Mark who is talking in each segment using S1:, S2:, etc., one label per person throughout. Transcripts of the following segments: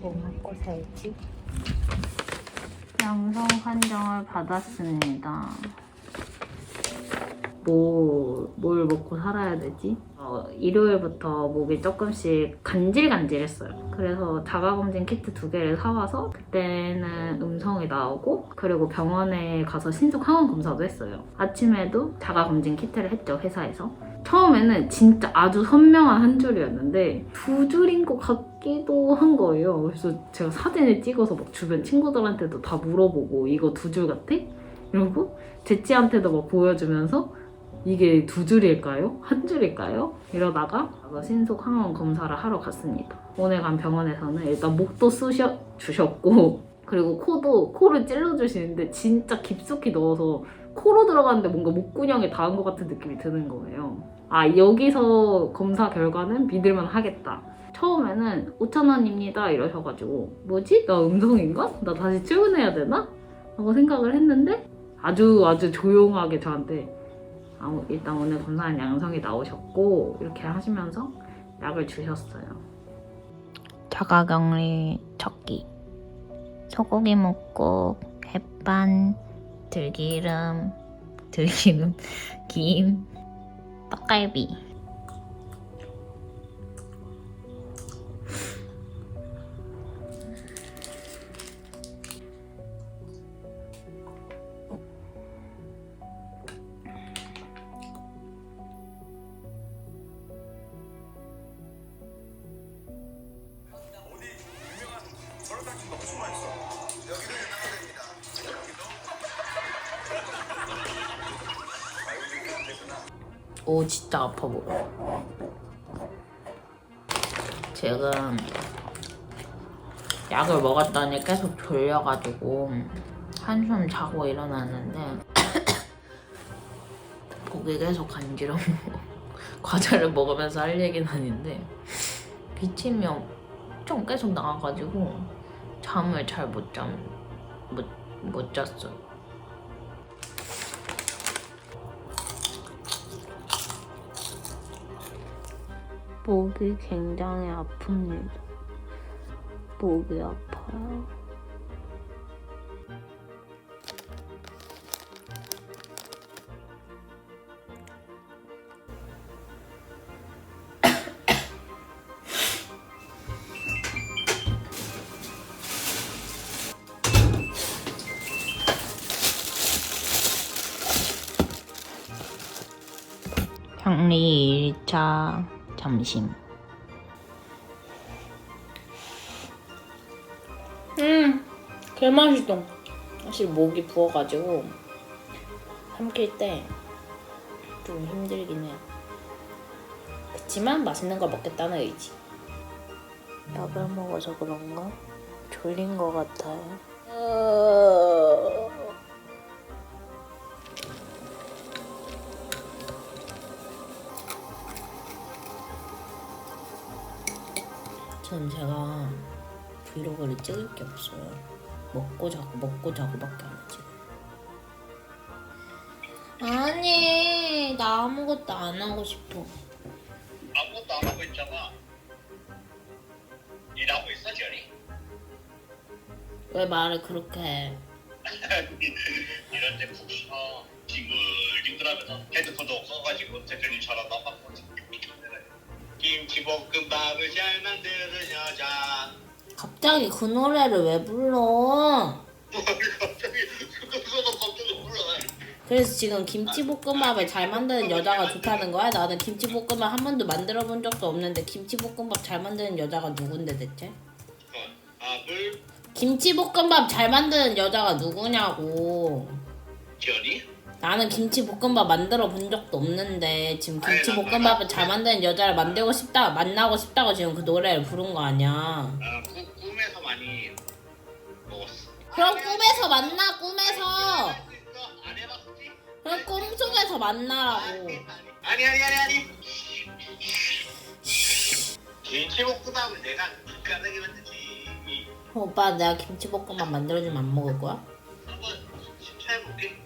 S1: 뭐 먹고 살지? 양성 판정을 받았습니다. 뭐, 뭘 먹고 살아야 되지? 어, 일요일부터 목이 조금씩 간질간질했어요. 그래서 자가검진 키트 두 개를 사와서 그때는 음성이 나오고 그리고 병원에 가서 신속 항원 검사도 했어요. 아침에도 자가검진 키트를 했죠, 회사에서. 처음에는 진짜 아주 선명한 한 줄이었는데 두 줄인 것 같기도 한 거예요. 그래서 제가 사진을 찍어서 막 주변 친구들한테도 다 물어보고 이거 두 줄 같아? 이러고 제치한테도 막 보여주면서 이게 두 줄일까요? 한 줄일까요? 이러다가 신속 항원 검사를 하러 갔습니다. 오늘 간 병원에서는 일단 목도 쑤셔 주셨고 그리고 코도 코를 찔러 주시는데 진짜 깊숙이 넣어서 코로 들어갔는데 뭔가 목구멍에 닿은 것 같은 느낌이 드는 거예요. 아 여기서 검사 결과는 믿을만 하겠다. 처음에는 5,000원입니다 이러셔가지고 뭐지? 나 음성인가? 나 다시 출근해야 되나? 하고 생각을 했는데 아주 아주 조용하게 저한테 아, 일단 오늘 검사는 양성이 나오셨고 이렇게 하시면서 약을 주셨어요. 자가격리 첫끼 소고기 묵국, 햇반, 들기름, 들기름, 김, 떡갈비. 오 진짜 아파 보여. 지금 약을 먹었더니 계속 졸려가지고 한숨 자고 일어났는데 목이 계속 간지러워. 과자를 먹으면서 할 얘기는 아닌데 기침이 엄청 계속 나와가지고 잠을 잘 못 잠, 못, 못 잤어요. 목이 굉장히 아픕니다. 목이 아파요. 격리 1차 점심. 음, 개맛있어. 사실 목이 부어가지고 삼킬 때 좀 힘들긴 해요. 그치만 맛있는 거 먹겠다는 의지. 약을 먹어서 그런가? 졸린 것 같아요. 전 제가 브이로그를 찍을 게 없어요. 먹고 자고 먹고 자고밖에 안 찍어요. 아니 나 아무것도 안 하고 싶어.
S2: 아무것도 안 하고 있잖아. 일하고 있어, 지연이?
S1: 왜 말을 그렇게 해?
S2: 이럴 때 푹 쉬어. 징글징글하면서 헤드폰도 없어가지고 대표님처럼 나만 김치볶음밥을 잘 만드는 여자.
S1: 갑자기 그 노래를 왜 불러?
S2: 뭘 갑자기 그거도 갑자기 불러.
S1: 그래서 지금 김치볶음밥을 잘 만드는 여자가 좋다는 거야? 나는 김치볶음밥 한 번도 만들어 본 적도 없는데 김치볶음밥 잘 만드는 여자가 누군데 대체?
S2: 밥을
S1: 김치볶음밥 잘 만드는 여자가 누구냐고.
S2: 지연이?
S1: 나는 김치볶음밥 만들어 본 적도 없는데 지금
S2: 아니,
S1: 김치볶음밥을
S2: 나-
S1: 잘 만드는 여자를 만들고 싶다 만나고 싶다고 지금 그 노래를 부른 거 아니야.
S2: 아, 꾸, 꿈에서 많이 먹었어.
S1: 그럼 꿈에서 만나 꿈에서.
S2: 안 해봤지?
S1: 그럼 꿈속에서 만나라고.
S2: 아니 아니 아니 아니. 김치볶음밥을 내가 가능히 만들지.
S1: 오빠 내가 김치볶음밥 만들어주면 안 먹을 거야?
S2: 한번 심사해볼게.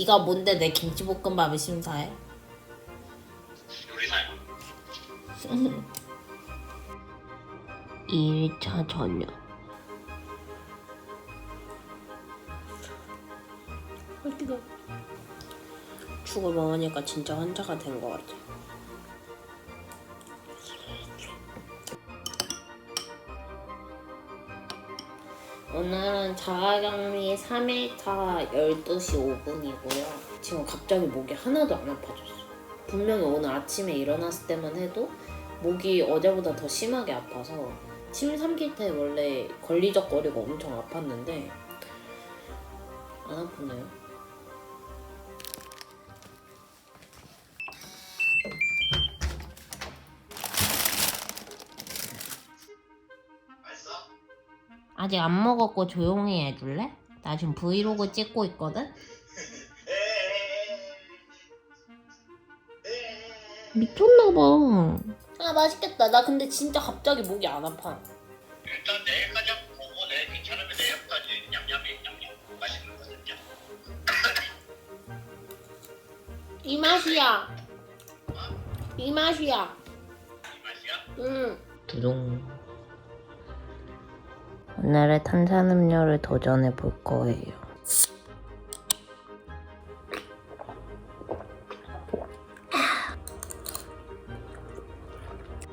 S1: 네가 뭔데 내 김치볶음밥을 심사해?
S2: 요리사야.
S3: 2일차 저녁. 아, 뜨거. 죽을 먹으니까 진짜 환자가 된것 같아. 오늘은 자가격리 3일차 12시 5분이고요. 지금 갑자기 목이 하나도 안 아파졌어. 분명히 오늘 아침에 일어났을 때만 해도 목이 어제보다 더 심하게 아파서 침 삼킬 때 원래 걸리적거리고 엄청 아팠는데 안 아프네요. 아직 안 먹었고 조용히 해줄래? 나 지금 브이로그 찍고 있거든? 미쳤나봐. 아 맛있겠다. 나 근데 진짜 갑자기 목이 안 아파.
S2: 일단 내일까지 한번 보고 내 괜찮으면 내일까지 냠냠이 냠냠 맛있는 거 진짜.
S3: 이 맛이야. 이 맛이야.
S2: 이 맛이야?
S3: 응. 두둥. 오늘의 탄산음료를 도전해 볼 거예요.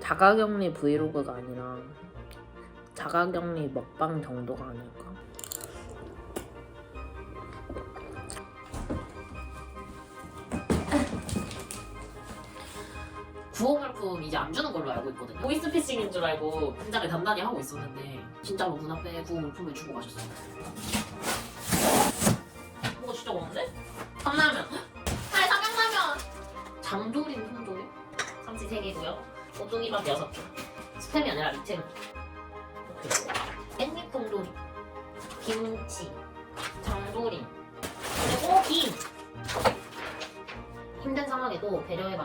S3: 자가격리 브이로그가 아니라 자가격리 먹방 정도가 아닐까?
S4: 구호물품 이제 안 주는 걸로 알고 있거든요. 보이스피싱인 줄 알고 분장을 단단히 하고 있었는데 진짜로 문 앞에 구호물품을 주고 가셨어요. 뭐가 진짜 많은데? 컵라면! 아 삼양라면! 장조림 손조림? 참치 3개고요. 오뚜기밥 6개. 스팸이 아니라 리틀.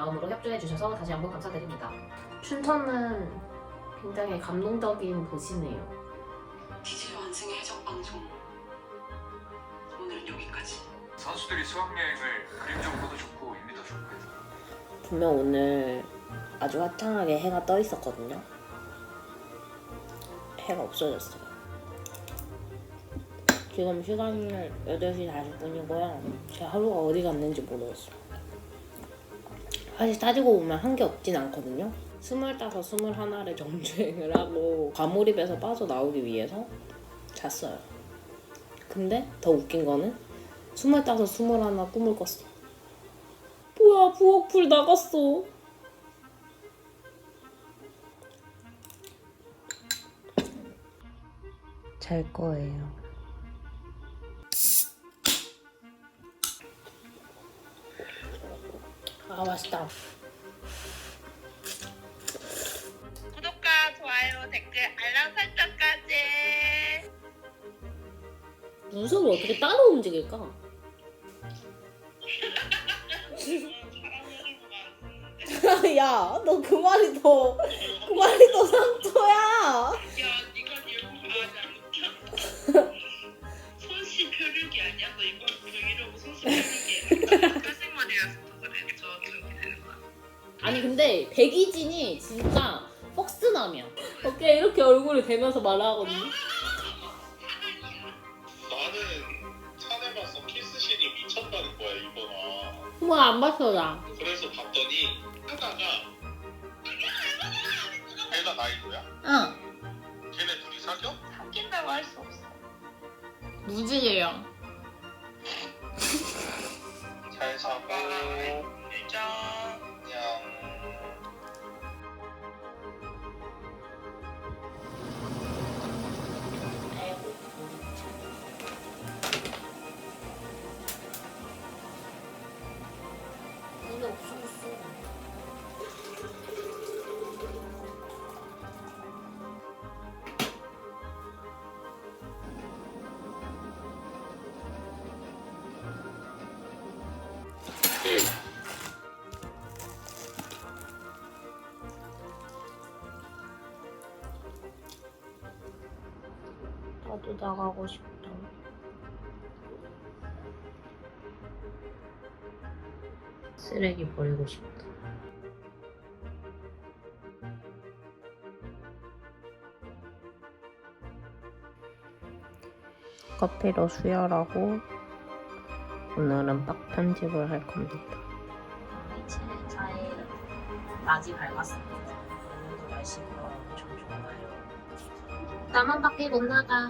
S4: 마음으로 협조해 주셔서 다시 한번 감사드립니다. 춘천은 굉장히 감동적인 도시네요.
S5: 디젤 완승의 해적 방송 오늘은 여기까지
S6: 선수들이 수학 여행을 그림적으로도 좋고 의미도 좋고 해서
S3: 분명 오늘 아주 화창하게 해가 떠 있었거든요. 해가 없어졌어요. 지금 시간은 8시 40분이고요. 제 하루가 어디 갔는지 모르겠어요. 사실 따지고 보면 한 게 없진 않거든요. 스물다섯, 스물하나를 정주행을 하고 과몰입에서 빠져나오기 위해서 잤어요. 근데 더 웃긴 거는 스물다섯, 스물하나 꿈을 꿨어. 뭐야 부엌불 나갔어 잘 거예요 아 맛있다
S7: 구독과 좋아요, 댓글, 알람 설정까지.
S3: 눈썹을 어떻게 따로 움직일까? 야, 너 그 말이 더, 그 말이 더 상처야. 백이진이 진짜 퍽스남이야. 어깨 이렇게 얼굴을 대면서 말하거든.
S2: 나는 찾아봤어 키스신이 미쳤다는 거야 이거나.
S3: 뭐안 봤어 나.
S2: 그래서 봤더니 하다가 걔가 나이도야?
S3: 응.
S2: 걔네 둘이 사겨?
S7: 바뀐다고 할 수 없어.
S3: 무지개야.
S2: 잘 사고
S3: 나가고 싶다. 쓰레기 버리고 싶다.
S8: 커피로 수혈하고 오늘은 빡 편집을 할 겁니다.
S3: 아, 차에 낮이 밝았습니다. 날씨가 엄청 좋아요. 나만 밖에 못 나가.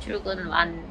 S9: 출근 완.